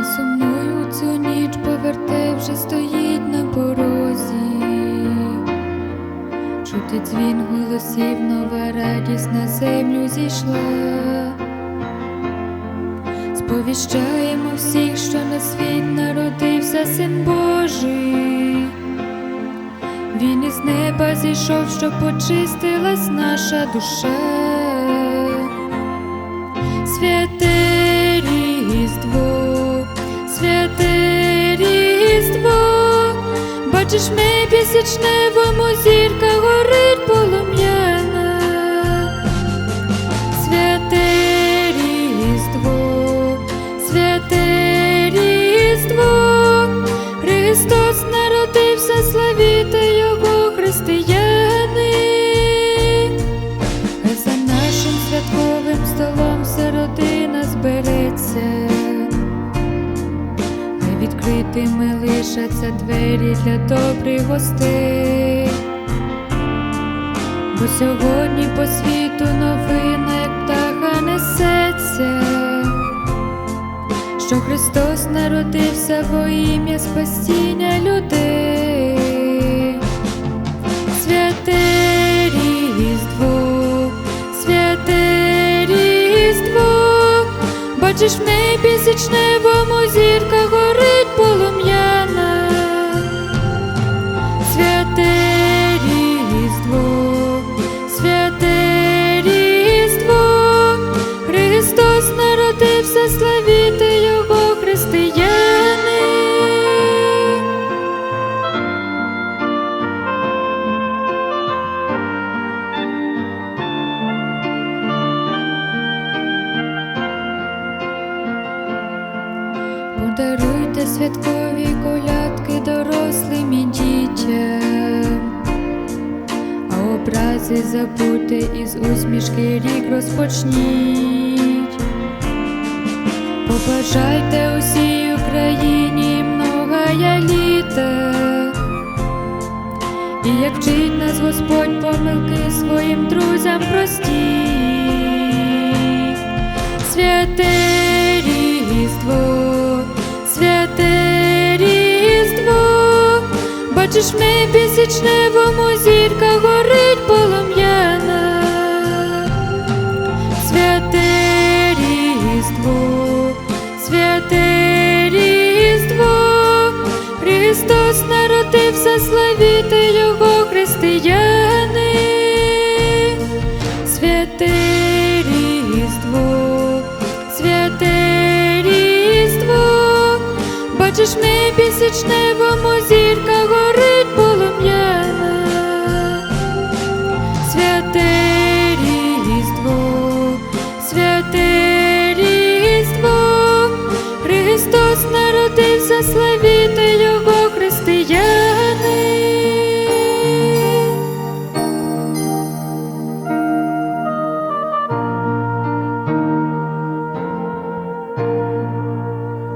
Не цю ніч, повертей вже стоїть на порозі. Чути дзвін голосів, нова радість на землю зійшла. Сповіщаємо всіх, що на світ народився син Божий. Він із неба зійшов, щоб почистилась наша душа. Святе ми пісячневому зірка горить полум'яна. Святе різдво, святе різдво, Христос народився, славіте Його християни. За нашим святковим столом вся відкритими лишаться двері для добрих гостей. Бо сьогодні по світу новина, як птаха несеться, що Христос народився во ім'я спасіння людей. Святе святе різдво, бачиш, в небі січневому зірка Подаруйте святкові колядки дорослим і дітям, а образи забудьте із усмішки рік розпочніть. Побажайте усій Україні многая літа, і як вчить нас Господь помилки своїм друзям простіть. Святе бачиш, в небі січневому зірка горить полум'яна. Святе різдво, святе різдво, Христос народився, славіте Його християни. Святе різдво, бачиш, ми небі січневому зірка горить